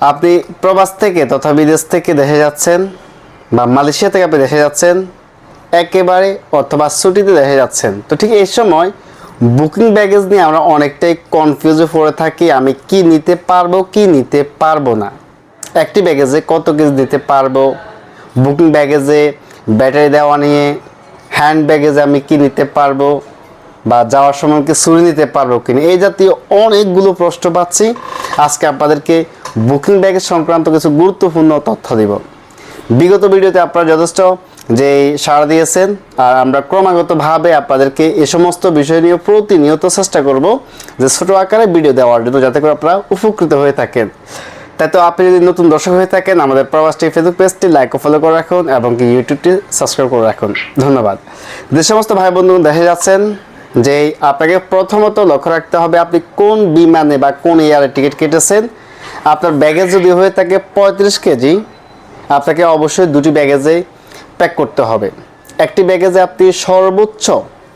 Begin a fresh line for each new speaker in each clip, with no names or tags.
আপনি প্রবাস থেকে তথা বিদেশ থেকে দেশে যাচ্ছেন বা মালয়েশিয়া থেকে আপনি দেশে যাচ্ছেন, একেবারে অথবা ছুটিতে দেশে যাচ্ছেন। তো ঠিক এই সময় বুকিং ব্যাগেজ নিয়ে আমরা অনেকটাই কনফিউজে পড়ে থাকি, আমি কি নিতে পারব, কি নিতে পারব না। একটি ব্যাগেজে কত কেজি নিতে পারব? বুকিং ব্যাগেজে ব্যাটারি দেওয়া নিয়ে, হ্যান্ড ব্যাগেজে আমি কি নিতে পারব? বা যাওয়ার সময় ছুরি নিতে পারব কিনা? এই জাতীয় অনেকগুলো প্রশ্ন পাচ্ছি। আজকে আপনাদেরকে বুকিং ব্যাগেজ সংক্রান্ত কিছু গুরুত্বপূর্ণ তথ্য দিব। বিগত ভিডিওতে আপনারা যথেষ্ট যে সাড়া দিয়েছেন, আর আমরা ক্রমাগতভাবে আপনাদেরকে এ সমস্ত বিষয় নিয়ে প্রতিনিয়ত চেষ্টা করব যে ছোটো আকারে ভিডিও দেওয়ার জন্য, যাতে করে আপনারা উপকৃত হয়ে থাকেন। তাই তো আপনি যদি নতুন দর্শক হয়ে থাকেন, আমাদের প্রবাসটি ফেসবুক পেজটি লাইক ও ফলো করে রাখুন এবং ইউটিউবটি সাবস্ক্রাইব করে রাখুন। ধন্যবাদ। যে সমস্ত ভাই বন্ধু দেখে যাচ্ছেন যে আপনাকে প্রথমত লক্ষ্য রাখতে হবে আপনি কোন বিমানে বা কোন এয়ারে টিকিট কেটেছেন। আপনার ব্যাগেজ যদি হয়ে থাকে পঁয়ত্রিশ কেজি, আপনাকে অবশ্যই দুটি ব্যাগেজে প্যাক করতে হবে। একটি ব্যাগেজে আপনি সর্বোচ্চ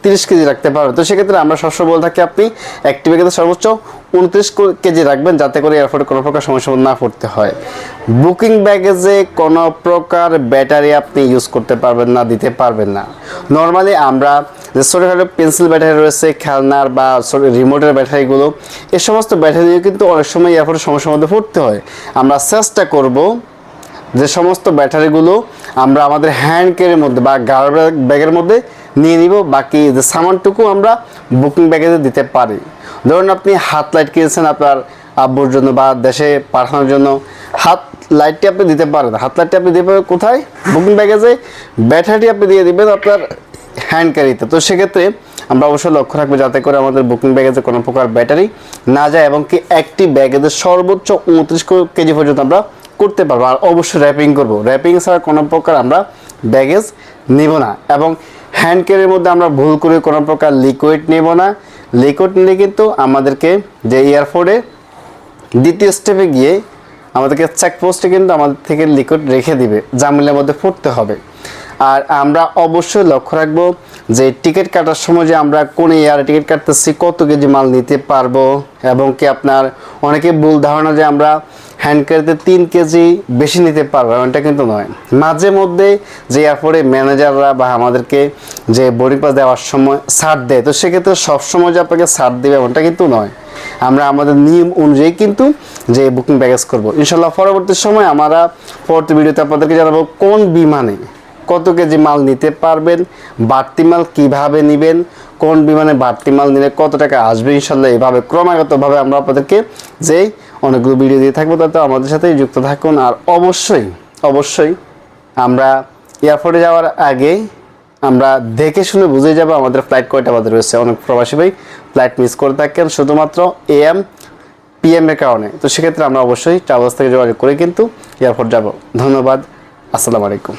তিরিশ কেজি রাখতে পারবেন। তো সেক্ষেত্রে আমরা সবসময় বলে থাকি আপনি একটি ব্যাগেজে সর্বোচ্চ উনত্রিশ কেজি রাখবেন যাতে করে এয়ারপোর্টে কোনো প্রকার সমস্যা না পড়তে হয়। বুকিং ব্যাগেজে কোনো প্রকার ব্যাটারি আপনি ইউজ করতে পারবেন না, দিতে পারবেন না। নর্মালি আমরা যে ছোটোখাটো পেন্সিল ব্যাটারি রয়েছে, খেলনার বা রিমোটের ব্যাটারিগুলো এ সমস্ত ব্যাটারি কিন্তু অনেক সময় এয়ারপোর্টের সমস্যার মধ্যে পড়তে হয়। আমরা চেষ্টা করব যে সমস্ত ব্যাটারিগুলো আমরা আমাদের হ্যান্ড কেয়ারের মধ্যে বা গার ব্যাগের মধ্যে নিয়ে নিব, বাকি যে সামানটুকু আমরা বুকিং ব্যাগেতে দিতে পারি। ধরুন আপনি হাত লাইট কিনেছেন আপনার আব্বুর জন্য বা দেশে পাঠানোর জন্য। হাত লাইটটি আপনি দিতে পারেন, হাত লাইটটি আপনি দিতে পারেন কোথায়? বুকিং ব্যাগেজে ব্যাটারিটি আপনি দিয়ে দিবেন, আপনার হ্যান্ড ক্যারিতে তো সেক্ষেত্রে আমরা অবশ্যই লক্ষ্য রাখব যাতে করে আমাদের বুকিং ব্যাগেজে কোনো প্রকার ব্যাটারি না যায় এবং কি একটি ব্যাগেজে সর্বোচ্চ উনত্রিশ কেজি পর্যন্ত আমরা করতে পারব। আর অবশ্যই র্যাপিং করব। র্যাপিং ছাড়া কোনো প্রকার আমরা ব্যাগেজ নিব না এবং হ্যান্ড ক্যারির মধ্যে আমরা ভুল করে কোনো প্রকার লিকুইড নেব না। লিকুইড নিলে কিন্তু আমাদেরকে যে এয়ারপোর্টে দ্বিতীয় স্টেপে গিয়ে আমাদেরকে চেকপোস্টে কিন্তু আমাদের থেকে লিকুইড রেখে দিবে। জামিলের মধ্যে পড়তে হবে। আর আমরা অবশ্যই লক্ষ্য রাখব যে টিকিট কাটার সময় যে আমরা কোন এয়ারে টিকিট কাটতেছি, কত কেজি মাল নিতে পারব এবং কি আপনার অনেকে ভুল ধারণা যে আমরা হ্যান্ড ক্যারিতে তিন কেজি বেশি নিতে পারব এমনটা কিন্তু নয়। মাঝে মধ্যে যে এয়ারপোর্টে ম্যানেজাররা বা আমাদেরকে যে বোর্ডিং পাস দেওয়ার সময় ছাড় দেয়, তো সেক্ষেত্রে সবসময় যে আপনাকে ছাড় দেবে এমনটা কিন্তু নয়। আমরা আমাদের নিয়ম অনুযায়ী কিন্তু যে বুকিং প্যাকেজ করব। ইনশাল্লাহ পরবর্তী সময় আমরা পরবর্তী ভিডিওতে আপনাদেরকে জানাব কোন বিমানে কত কেজি মাল নিতে পারবেন? বাড়তি মাল কীভাবে নেবেন? কোন বিমানে বাড়তি মাল নিলে কত টাকা আসবে? ইনশাল্লাহ এইভাবে ক্রমাগতভাবে আমরা আপনাদেরকে যে অনেকগুলো ভিডিও দিয়ে থাকব, তাতে আমাদের সাথেই যুক্ত থাকুন। আর অবশ্যই অবশ্যই আমরা এয়ারপোর্টে যাওয়ার আগে আমরা দেখে শুনে বুঝে যাব আমাদের ফ্লাইট কয়টা বাজে রয়েছে। অনেক প্রবাসী ভাই ফ্লাইট মিস করে থাকেন, শুধুমাত্র এএম পিএম এর কারণে। তো সেক্ষেত্রে আমরা অবশ্যই ট্রাভেলস থেকে যোগাযোগ করে কিন্তু এয়ারপোর্ট যাব। ধন্যবাদ, আসসালামু আলাইকুম।